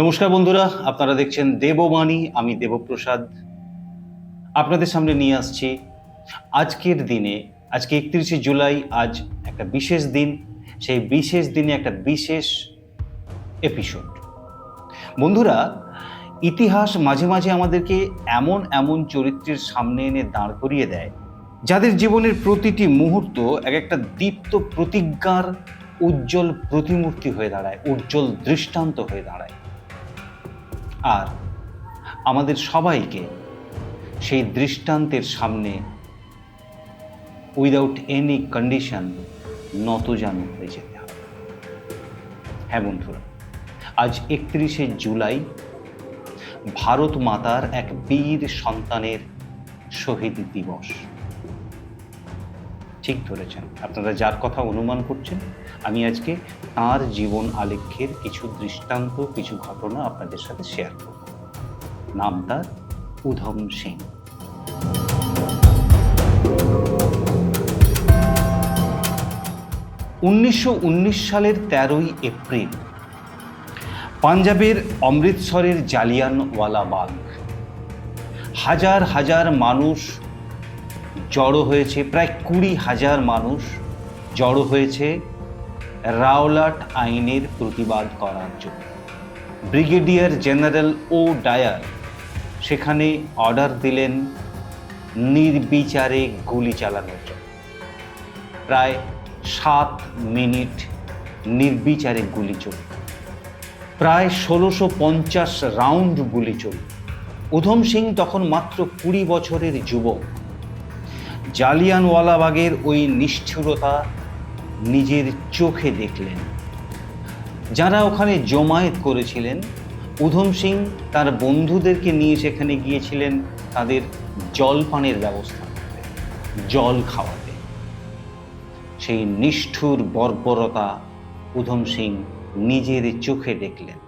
নমস্কার বন্ধুরা, আপনারা দেখছেন দেববাণী, আমি দেবপ্রসাদ। আপনাদের সামনে নিয়ে আসছি আজকের দিনে, আজকে একত্রিশে জুলাই, আজ একটা বিশেষ দিন। সেই বিশেষ দিনে একটা বিশেষ এপিসোড বন্ধুরা, ইতিহাস মাঝে মাঝে আমাদেরকে এমন এমন চরিত্রের সামনে এনে দাঁড় করিয়ে দেয়, যাদের জীবনের প্রতিটি মুহূর্ত এক একটা দীপ্ত প্রতিজ্ঞার উজ্জ্বল প্রতিমূর্তি হয়ে দাঁড়ায়, উজ্জ্বল দৃষ্টান্ত হয়ে দাঁড়ায়। আর আমাদের সবাইকে সেই দৃষ্টান্তের সামনে উইদাউট এনি কন্ডিশন নতজানু হয়ে যেতে হবে। হ্যাঁ বন্ধুরা, আজ একত্রিশে জুলাই ভারত মাতার এক বীর সন্তানের শহীদ দিবস। ঠিক ধরেছেন। আপনারা যার কথা অনুমান করছেন আমি আজকে তার জীবন আলেখ্যের কিছু দৃষ্টান্ত, কিছু ঘটনা আপনাদের সাথে শেয়ার করব। নাম তার উধম সিং উনিশশো উনিশ সালের তেরোই এপ্রিল, পাঞ্জাবের অমৃতসরের জালিয়ানওয়ালা বাগ। হাজার হাজার মানুষ জড়ো হয়েছে, প্রায় কুড়ি হাজার মানুষ জড়ো হয়েছে রাওলাট আইনের প্রতিবাদ করার জন্য। ব্রিগেডিয়ার জেনারেল ও ডায়ার সেখানে অর্ডার দিলেন নির্বিচারে গুলি চালানোর জন্য। প্রায় সাত মিনিট নির্বিচারে গুলি চলল। প্রায় ষোলোশো পঞ্চাশ রাউন্ড গুলি চলল। উধম সিং তখন মাত্র কুড়ি বছরের যুবক। জালিয়ানওয়ালাবাগের ওই নিষ্ঠুরতা নিজের চোখে দেখলেন। যারা ওখানে জমায়েত করেছিলেন, উধম সিং তার বন্ধুদেরকে নিয়ে সেখানে গিয়েছিলেন তাদের জলপানের ব্যবস্থা করতে, জল খাওয়াতে। সেই নিষ্ঠুর বর্বরতা উধম সিং নিজের চোখে দেখলেন।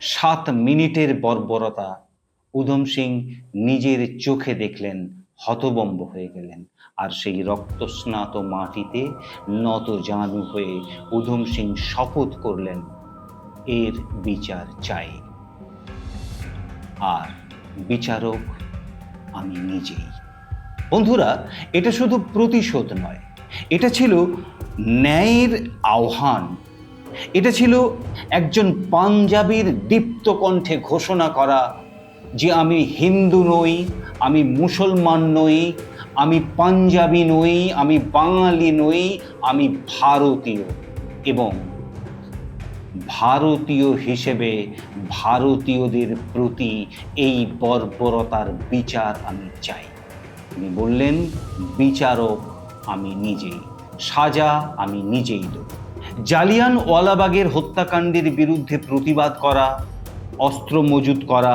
সাত মিনিটের বর্বরতা উধম সিং নিজের চোখে দেখলেন হতবম্ব হয়ে গেলেন। আর সেই রক্তস্নাত মাটিতে নত জানু হয়ে উধম সিং শপথ করলেন, এর বিচার চাই। আর বিচারক আমি নিজেই। বন্ধুরা, এটা শুধু প্রতিশোধ নয়, এটা ছিল ন্যায়ের আহ্বান। এটা ছিল একজন পাঞ্জাবির দীপ্ত কণ্ঠে ঘোষণা করা যে আমি হিন্দু নই আমি মুসলমান নই, আমি পাঞ্জাবি নই, আমি বাঙালি নই, আমি ভারতীয়। এবং ভারতীয় হিসেবে ভারতীয়দের প্রতি এই বর্বরতার বিচার আমি চাই। তিনি বললেন, বিচারক আমি নিজেই, সাজা আমি নিজেই দেব। জালিয়ান ওয়ালাবাগের হত্যাকাণ্ডের বিরুদ্ধে প্রতিবাদ করা, অস্ত্র মজুত করা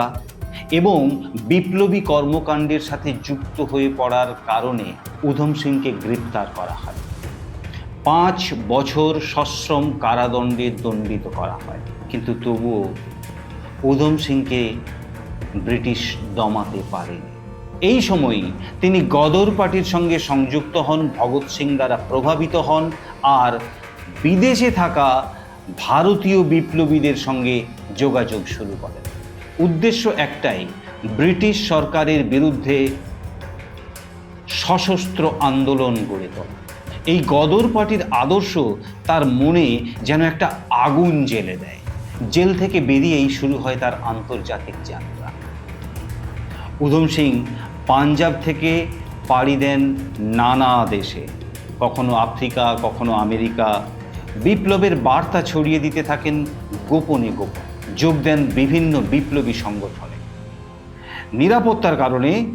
এবং বিপ্লবী কর্মকাণ্ডের সাথে যুক্ত হয়ে পড়ার কারণে উধম সিংকে গ্রেপ্তার করা হয়। পাঁচ বছর সশ্রম কারাদণ্ডে দণ্ডিত করা হয়। কিন্তু তবুও উধম সিংকে ব্রিটিশ দমাতে পারেনি। এই সময়ই তিনি গদর পার্টির সঙ্গে সংযুক্ত হন, ভগৎ সিং দ্বারা প্রভাবিত হন আর বিদেশে থাকা ভারতীয় বিপ্লবীদের সঙ্গে যোগাযোগ শুরু করেন। উদ্দেশ্য একটাই, ব্রিটিশ সরকারের বিরুদ্ধে সশস্ত্র আন্দোলন গড়ে তোলা। এই গদর পার্টির আদর্শ তার মনে যেন একটা আগুন জেলে দেয়। জেল থেকে বেরিয়েই শুরু হয় তার আন্তর্জাতিক যাত্রা। উধম সিং পাঞ্জাব থেকে পাড়ি দেন নানা দেশে। কখনো আফ্রিকা, কখনো আমেরিকা। বিপ্লবের বার্তা ছড়িয়ে দিতে থাকেন গোপনে গোপন। যোগ দেন বিভিন্ন বিপ্লবী সংগঠনে। নিরাপত্তার কারণে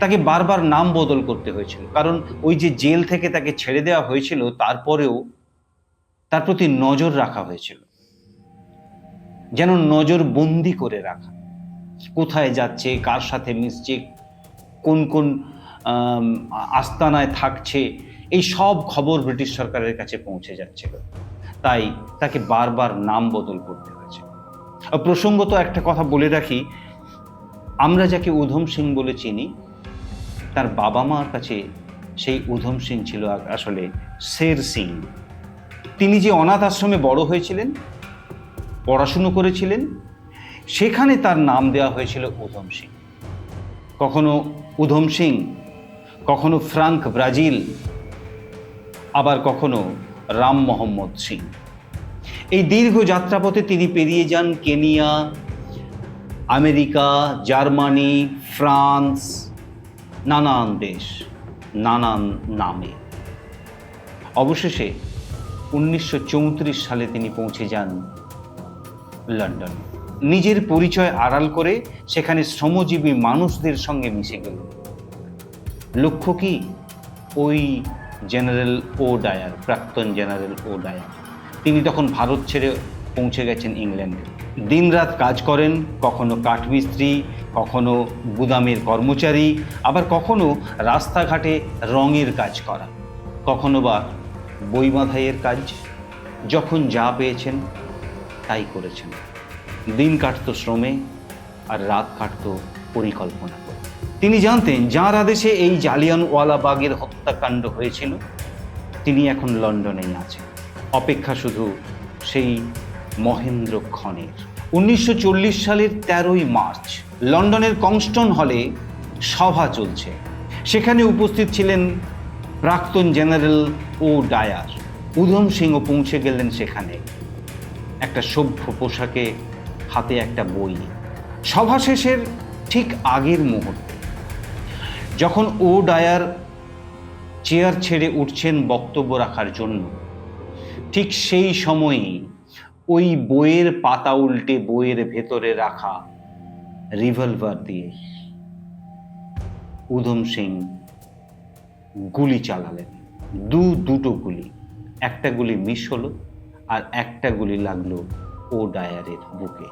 তাকে বারবার নাম বদল করতে হয়েছিল। কারণ ওই যে জেল থেকে তাকে ছেড়ে দেওয়া হয়েছিল, তারপরেও তার প্রতি নজর রাখা হয়েছিল। যেন নজর বন্দি করে রাখা। কোথায় যাচ্ছে, কার সাথে মিশছে, কোন কোন আস্তানায় থাকছে, এই সব খবর ব্রিটিশ সরকারের কাছে পৌঁছে যাচ্ছিল। তাই তাকে বারবার নাম বদল করতে হয়েছে। প্রসঙ্গত একটা কথা বলে রাখি। আমরা যাকে উধম সিং বলে চিনি, তার বাবা মার কাছে সেই উধম সিং ছিল আসলে শের সিং। তিনি যে অনাথ আশ্রমে বড় হয়েছিলেন, পড়াশুনো করেছিলেন, সেখানে তার নাম দেওয়া হয়েছিল উধম সিং। কখনো উধম সিং, কখনো ফ্রাঙ্ক ব্রাজিল, আবার কখনো রাম মোহাম্মদ সিং। এই দীর্ঘ যাত্রাপথে তিনি পেরিয়ে যান কেনিয়া, আমেরিকা, জার্মানি, ফ্রান্স, নানান দেশ, নানান নামে। অবশেষে উনিশশো চৌত্রিশ সালে তিনি পৌঁছে যান লন্ডন। নিজের পরিচয় আড়াল করে সেখানে শ্রমজীবী মানুষদের সঙ্গে মিশে গেল। লক্ষ্য কি? ওই জেনারেল ও ডায়ার প্রাক্তন জেনারেল ও ডায়ার তিনি তখন ভারত ছেড়ে পৌঁছে গেছেন ইংল্যান্ডে। দিনরাত কাজ করেন, কখনো কাঠমিস্ত্রি, কখনো গুদামের কর্মচারী, আবার কখনো রাস্তাঘাটে রঙের কাজ করা, কখনো বা বই বাঁধাইয়ের কাজ। যখন যা পেয়েছেন, তাই করেছেন। দিন কাটতো শ্রমে, আর রাত কাটতো পরিকল্পনা। করে তিনি জানতেন, যার আদেশে এই জালিয়ানওয়ালাবাগের হত্যাকাণ্ড হয়েছিল, তিনি এখন লন্ডনেই আছেন। অপেক্ষা শুধু সেই মহেন্দ্র ক্ষণের। উনিশশো সালের তেরোই মার্চ, লন্ডনের কংস্টন হলে সভা চলছে। সেখানে উপস্থিত ছিলেন প্রাক্তন জেনারেল ও ডায়ার। উধম সিংও পৌঁছে গেলেন সেখানে। একটা সভ্য পোশাকে হাতে একটা বই। সভা শেষের ঠিক আগের মুহূর্তে, যখন ও ডায়ার চেয়ার ছেড়ে উঠছেন বক্তব্য রাখার জন্য ঠিক সেই সময়ই ওই বইয়ের পাতা উল্টে বইয়ের ভেতরে রাখা রিভলভার দিয়ে উধম সিং গুলি চালালেন। দু দুটো গুলি। একটা গুলি মিস হলো আর একটা গুলি লাগল ও ডায়ারের বুকে।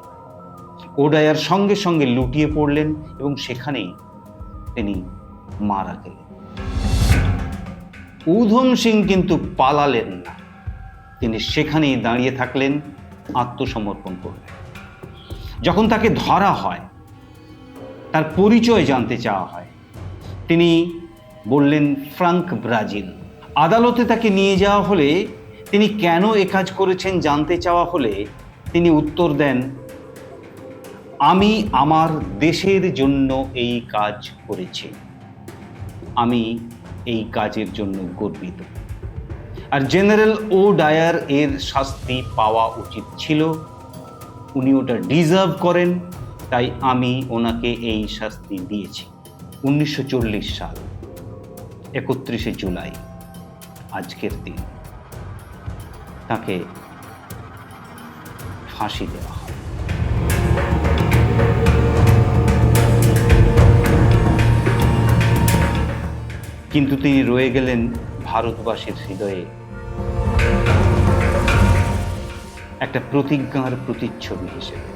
ও ডায়ার সঙ্গে সঙ্গে লুটিয়ে পড়লেন এবং সেখানেই তিনি মারা গেলেন। উধম সিং কিন্তু পালালেন না। তিনি সেখানেই দাঁড়িয়ে থাকলেন, আত্মসমর্পণ করলেন। যখন তাকে ধরা হয়, তার পরিচয় জানতে চাওয়া হয়, তিনি বললেন, ফ্রাঙ্ক ব্রাজিল, আদালতে তাকে নিয়ে যাওয়া হলে তিনি কেন এ কাজ করেছেন জানতে চাওয়া হলে তিনি উত্তর দেন, আমি আমার দেশের জন্য এই কাজ করেছি। আমি এই কাজের জন্য গর্বিত। আর জেনারেল ও ডায়ার এর শাস্তি পাওয়া উচিত ছিল। উনি ওটা ডিজার্ভ করেন, তাই আমি ওনাকে এই শাস্তি দিয়েছি। উনিশশো চল্লিশ সাল, একত্রিশে জুলাই, আজকের দিন। তাকে ফাঁসি দেওয়া কিন্তু তিনি রয়ে গেলেন ভারতবাসীর হৃদয়ে একটা প্রতিজ্ঞার প্রতিচ্ছবি হিসেবে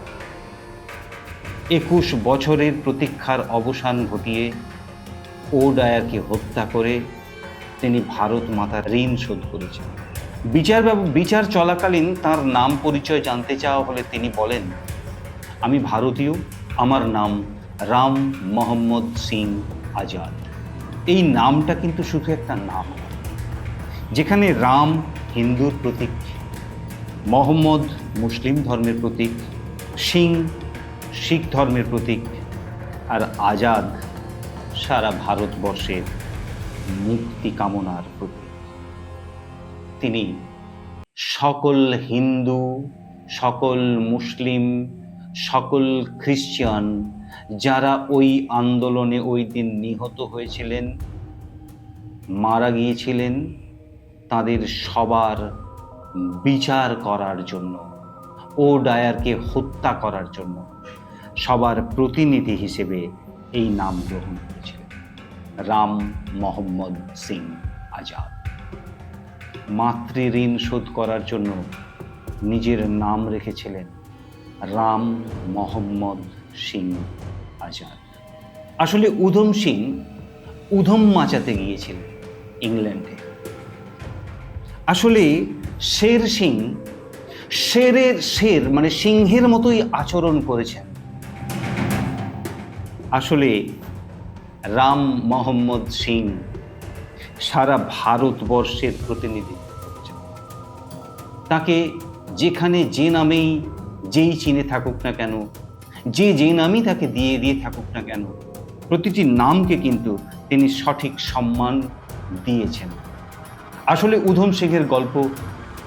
একুশ বছরের প্রতীক্ষার অবসান ঘটিয়ে ও ডায়ারকে হত্যা করে তিনি ভারত মাতার ঋণ শোধ করেছেন বিচার বিচার চলাকালীন তার নাম পরিচয় জানতে চাওয়া হলে তিনি বলেন, আমি ভারতীয়, আমার নাম রাম মোহাম্মদ সিং আজাদ এই নামটা কিন্তু শুধু একটা নাম। যেখানে রাম হিন্দুর প্রতীক, মোহাম্মদ মুসলিম ধর্মের প্রতীক, সিং শিখ ধর্মের প্রতীক আর আজাদ সারা ভারতবর্ষের মুক্তি কামনার প্রতীক। তিনি সকল হিন্দু, সকল মুসলিম, সকল খ্রিস্টান যারা ওই আন্দোলনে ওই দিন নিহত হয়েছিলেন, মারা গিয়েছিলেন তাদের সবার বিচার করার জন্য, ও ডায়ারকে হত্যা করার জন্য সবার প্রতিনিধি হিসেবে এই নাম গ্রহণ করেছিলেন। রাম মোহাম্মদ সিং আজাদ। মাতৃ ঋণ শোধ করার জন্য নিজের নাম রেখেছিলেন রাম মোহাম্মদ সিং আজাদ। আসলে উধম সিং উধম মাচাতে গিয়েছিলেন ইংল্যান্ডে। আসলে শের সিং, শেরের শের মানে সিংহের মতোই আচরণ করেছেন। আসলে রাম মোহাম্মদ সিং সারা ভারতবর্ষের প্রতিনিধিত্ব তাকে যেখানে যে নামেই যেই চিনে থাকুক না কেন, যে যে নামই তাকে দিয়ে দিয়ে থাকুক না কেন, প্রতিটি নামকে কিন্তু তিনি সঠিক সম্মান দিয়েছেন। আসলে উধম সিংহের গল্প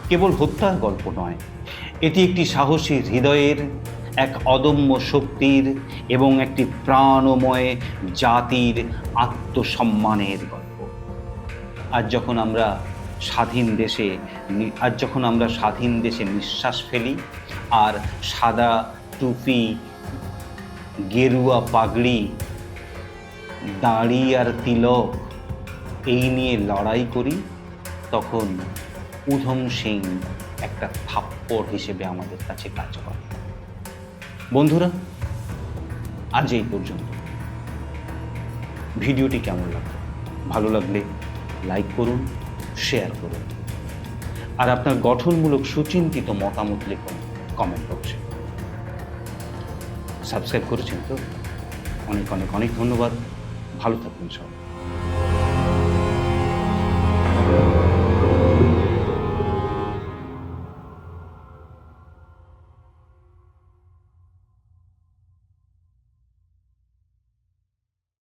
কেবল হত্যার গল্প নয়। এটি একটি সাহসী হৃদয়ের, এক অদম্য শক্তির এবং একটি প্রাণময় জাতির আত্মসম্মানের গল্প। আজ যখন আমরা স্বাধীন দেশে আজ যখন আমরা স্বাধীন দেশে নিঃশ্বাস ফেলি, আর সাদা টুপি, গেরুয়া পাগড়ি, দাঁড়ি আর তিলক এই নিয়ে লড়াই করি তখন উধম সিং একটা থাপ্পড় হিসেবে আমাদের কাছে কাজ করে। বন্ধুরা, আজ এই পর্যন্ত। ভিডিওটি কেমন লাগল? ভালো লাগলে লাইক করুন, শেয়ার করুন। আর আপনার গঠনমূলক সুচিন্তিত মতামত লিখুন কমেন্ট বক্সে। সাবস্ক্রাইব করেছেন তো? অনেক অনেক অনেক ধন্যবাদ। ভালো থাকুন সবাই।